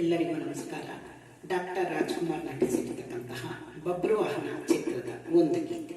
ಎಲ್ಲರಿಗೂ ನಮಸ್ಕಾರ ಡಾಕ್ಟರ್ ರಾಜ್ಕುಮಾರ್ ನಟಿಸಿರ್ತಕ್ಕಂತಹ ಬಬ್ರು ಚಿತ್ರದ ಒಂದು ಗೀತೆ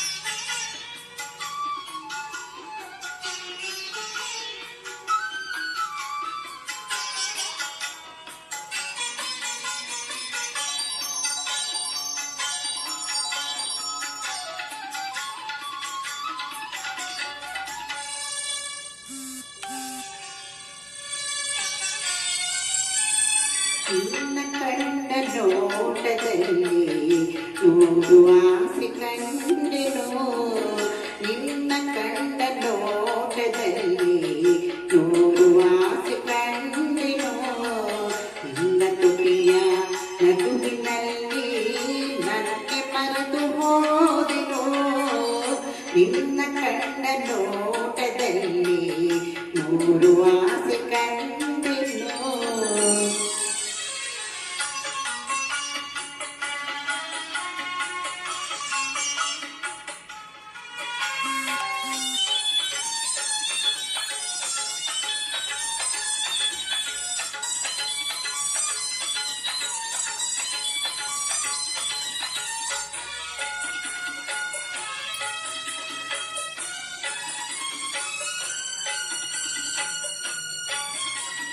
ഇന്ന കണ്ട നോട്ടതല്ലേ നൂറു ആസി കണ്ടിനോ ഇന്ന കണ്ട നോട്ടതല്ലേ നൂറു ആസി കണ്ടിനോ ഇന്ന തുടിയ നടുവിನಲ್ಲಿ ನನಗೆ ಮರೆತು ಹೋದಿರೋ ನಿನ್ನ ಕಂಡ ನೋಟದಲ್ಲಿ ನೋಡುವ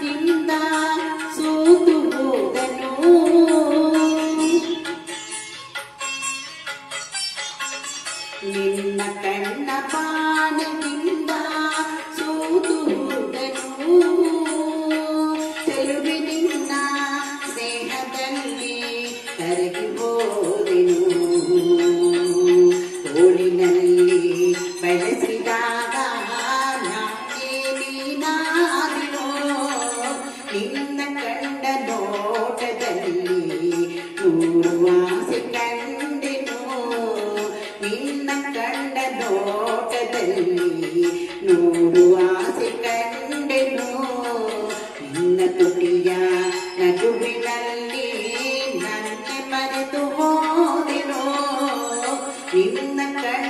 కింద even the